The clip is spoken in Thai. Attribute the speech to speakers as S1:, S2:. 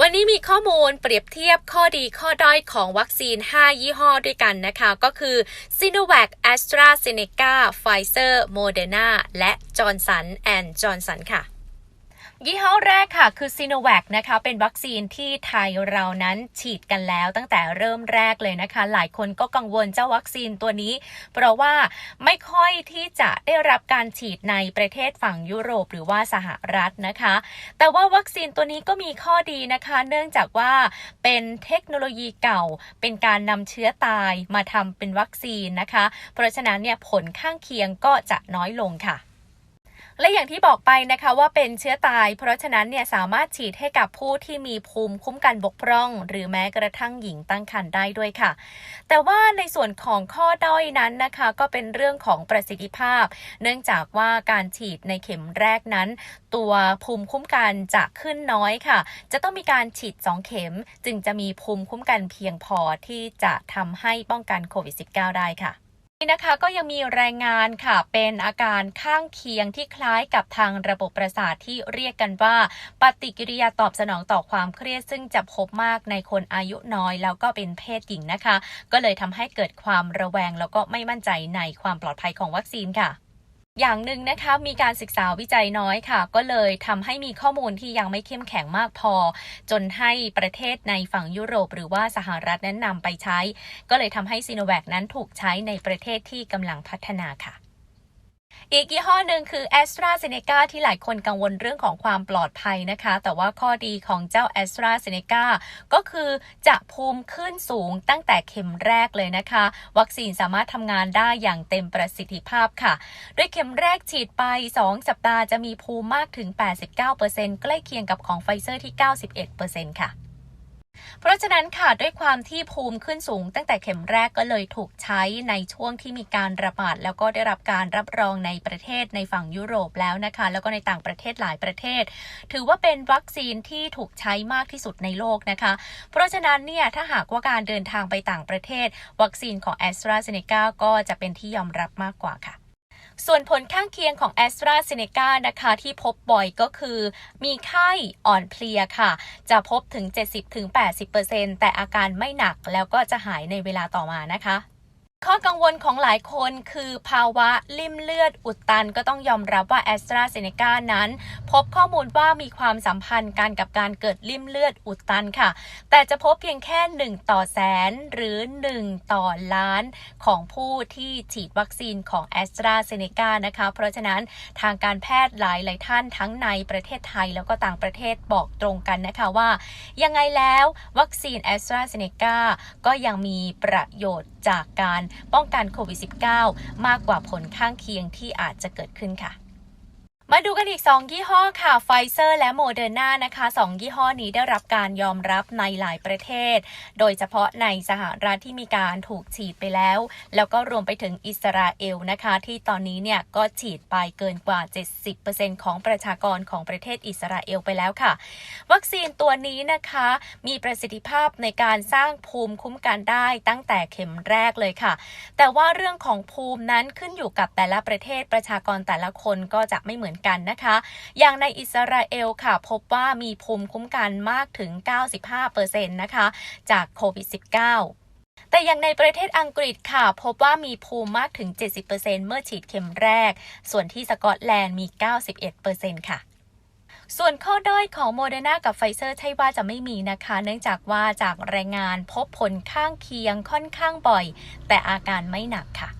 S1: วันนี้มีข้อมูลเปรียบเทียบข้อดีข้อด้อยของวัคซีน 5 ยี่ห้อด้วยกันนะคะ ก็คือ Sinovac AstraZeneca Pfizer Moderna และ Johnson Johnson ค่ะ ยี่ห้อแรกค่ะคือ s i n o v a c นะคะเป็นวัคซีนที่ไทยเรานั้นฉีดกันแล้วตั้งแต่เริ่มแรกเลยนะคะ หลายคนก็กังวลเจ้าวัคซีนตัวนี้ เพราะว่าไม่ค่อยที่จะได้รับการฉีดในประเทศฝั่งยุโรปหรือว่าสหรัฐนะคะ แต่ว่าวัคซีนตัวนี้ก็มีข้อดีนะคะ เนื่องจากว่าเป็นเทคโนโลยีเก่า เป็นการนำเชื้อตายมาทำเป็นวัคซีนนะคะ เพราะฉะนั้นเนี่ยผลข้างเคียงก็จะน้อยลงค่ะ และอย่างที่บอกไปนะคะว่าเป็นเชื้อตาย เพราะฉะนั้นเนี่ยสามารถฉีดให้กับผู้ที่มีภูมิคุ้มกันบกพร่อง หรือแม้กระทั่งหญิงตั้งครรภ์ได้ด้วยค่ะ แต่ว่าในส่วนของข้อด้อยนั้นนะคะ ก็เป็นเรื่องของประสิทธิภาพ เนื่องจากว่าการฉีดในเข็มแรกนั้น ตัวภูมิคุ้มกันจะขึ้นน้อยค่ะ จะต้องมีการฉีด 2 เข็ม จึงจะมีภูมิคุ้มกันเพียงพอที่จะทำให้ป้องกันโควิด -19 ได้ค่ะ นี่นะคะก็ยังมีรายงานค่ะเป็นอาการข้างเคียงที่คล้ายกับทางระบบประสาทที่เรียกกันว่า ปฏิกิริยาตอบสนองต่อความเครียด ซึ่งจะพบมากในคนอายุน้อย แล้วก็เป็นเพศหญิงนะคะ ก็เลยทำให้เกิดความระแวงแล้วก็ไม่มั่นใจในความปลอดภัยของวัคซีนค่ะ อย่างหนึ่งนะคะมีการศึกษาวิจัยน้อยค่ะ ก็เลยทำให้มีข้อมูลที่ยังไม่เข้มแข็งมากพอ จนให้ประเทศในฝั่งยุโรป หรือว่าสหรัฐนั้นนำไปใช้ ก็เลยทำให้ซีโนแวคนั้นถูกใช้ในประเทศที่กำลังพัฒนาค่ะ อีกยี่ห้อหนึ่งคือ a s t r a z เซ e c a ที่หลายคนกังวลเรื่องของความปลอดภัยนะคะ แต่ว่าข้อดีของเจ้า a s t r a z เซ e c a ก็คือจะภูมิขึ้นสูงตั้งแต่เข็มแรกเลยนะคะ วัคซีนสามารถทำงานได้อย่างเต็มประสิทธิภาพค่ะ ด้วยเข็มแรกฉีดไป 2 สัปดาห์จะมีภูมิมากถึง 89%ใกล้เคียงกับของไฟเซอร์ที่ 91%ค่ะ เพราะฉะนั้นค่ะด้วยความที่ภูมิขึ้นสูง ตั้งแต่เข็มแรกก็เลยถูกใช้ในช่วงที่มีการระบาด แล้วก็ได้รับการรับรองในประเทศในฝั่งยุโรปแล้วนะคะ แล้วก็ในต่างประเทศหลายประเทศ ถือว่าเป็นวัคซีนที่ถูกใช้มากที่สุดในโลกนะคะ เพราะฉะนั้นเนี่ยถ้าหากว่าการเดินทางไปต่างประเทศ วัคซีนของ a s t r a z เซ e c a ก็จะเป็นที่ยอมรับมากกว่าค่ะ ส่วนผลข้างเคียงของแอสตราเซเนกานะคะที่พบบ่อยก็คือ มีไข้อ่อนเพลียค่ะ จะพบถึง 70-80%แต่อาการไม่หนักแล้วก็จะหายในเวลาต่อมานะคะ ข้อกังวลของหลายคนคือภาวะลิ่มเลือดอุดตันก็ต้องยอมรับว่า a s t r a z เซ e c a นั้น พบข้อมูลว่ามีความสัมพันธ์กันกับการเกิดลิ่มเลือดอุดตันค่ะ แต่จะพบเพียงแค่ 1 ต่อแสน หรือ 1 ต่อล้านของผู้ที่ฉีดวัคซีนของ a s t r a z เซ e c a นะคะ เพราะฉะนั้นทางการแพทย์หลายหลายท่านทั้งในประเทศไทยแล้วก็ต่างประเทศบอกตรงกันนะคะว่า ยังไงแล้ววัคซีน a s t r a z เซ e c a ก็ยังมีประโยชน์ จากการป้องกันโควิด -19 มากกว่าผลข้างเคียงที่อาจจะเกิดขึ้นค่ะ มาดูกันอีก 2 ยี่ห้อค่ะไฟเซอร์และโมเดอร์นานะคะ2ยี่ห้อนี้ได้รับการยอมรับในหลายประเทศ โดยเฉพาะในสหรัฐที่มีการถูกฉีดไปแล้ว แล้วก็รวมไปถึงอิสราเอลนะคะ ที่ตอนนี้เนี่ยก็ฉีดไปเกินกว่า 70%ของประชากรของประเทศอิสราเอลไปแล้วค่ะ วัคซีนตัวนี้นะคะ มีประสิทธิภาพในการสร้างภูมิคุ้มกันได้ตั้งแต่เข็มแรกเลยค่ะ แต่ว่าเรื่องของภูมินั้นขึ้นอยู่กับแต่ละประเทศประชากรแต่ละคนก็จะไม่เหมือนอนกันนะคะ อย่างในอิสราเอลค่ะ พบว่ามีภูมิคุ้มกันมากถึง 95%นะคะ จากโควิด -19 แต่อย่างในประเทศอังกฤษค่ะ พบว่ามีภูมิมากถึง 70%เมื่อฉีดเข็มแรก ส่วนที่สกอตแลนด์มี 91%ค่ะส่วนข้อด้อยของโมเดอร์นากับไฟเซอร์ใช่ว่าจะไม่มีนะคะ เนื่องจากว่าจากรายงานพบผลข้างเคียงค่อนข้างบ่อย แต่อาการไม่หนักค่ะ